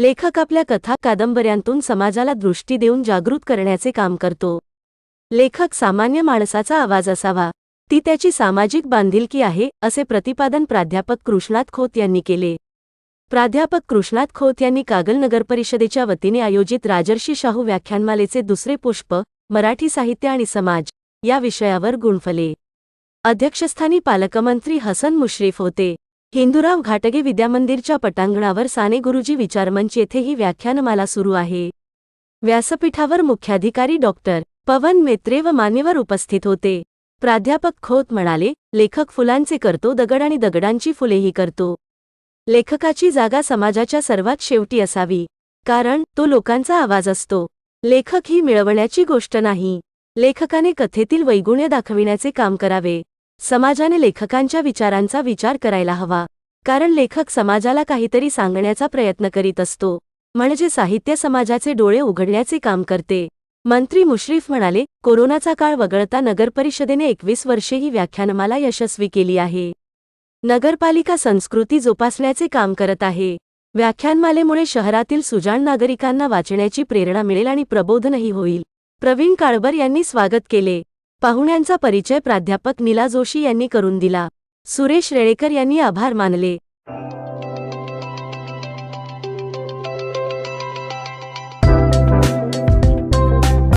लेखक आपल्या कथा कादंबऱ्यांतून समाजाला दृष्टी देऊन जागृत करण्याचे काम करतो. लेखक सामान्य माणसाचा आवाज असावा. ती त्याची सामाजिक बांधिलकी आहे असे प्रतिपादन प्राध्यापक कृष्णात खोत यांनी केले. प्राध्यापक कृष्णात खोत यांनी कागल नगरपरिषदेच्या वतीने आयोजित राजर्षी शाहू व्याख्यानमालेचे दुसरे पुष्प मराठी साहित्य आणि समाज या विषयावर गुणफले. अध्यक्षस्थानी पालकमंत्री हसन मुश्रीफ होते. हिंदुराव घाटगे विद्यामंदिरच्या पटांगणावर साने गुरुजी विचारमंच येथे ही व्याख्यानमाला सुरू आहे. व्यासपीठावर मुख्याधिकारी डॉक्टर पवन मेत्रे व मान्यवर उपस्थित होते. प्राध्यापक खोत म्हणाले लेखक फुलांचे करतो दगड आणि दगडांची फुलेही करतो. लेखकाची जागा समाजाच्या सर्वात शेवटी असावी कारण तो लोकांचा आवाज असतो. लेखक ही मिळवण्याची गोष्ट नाही. लेखकाने कथेतील वैगुण्य दाखविण्याचे काम करावे. समाजाने लेखकांच्या विचारांचा विचार करायला हवा. कारण लेखक समाजाला काहीतरी सांगण्याचा प्रयत्न करीत असतो. म्हणजे साहित्य समाजाचे डोळे उघडण्याचे काम करते. मंत्री मुश्रीफ म्हणाले कोरोनाचा काळ वगळता नगरपरिषदेने एकवीस वर्षे ही व्याख्यानमाला यशस्वी केली आहे. नगरपालिका संस्कृती जोपासण्याचे काम करत आहे. व्याख्यानमालेमुळे शहरातील सुजाण नागरिकांना वाचण्याची प्रेरणा मिळेल आणि प्रबोधनही होईल. प्रवीण काळबर यांनी स्वागत केले. पाहुण्यांचा परिचय प्राध्यापक नीला जोशी यांनी करून दिला. सुरेश रेळेकर यांनी आभार मानले.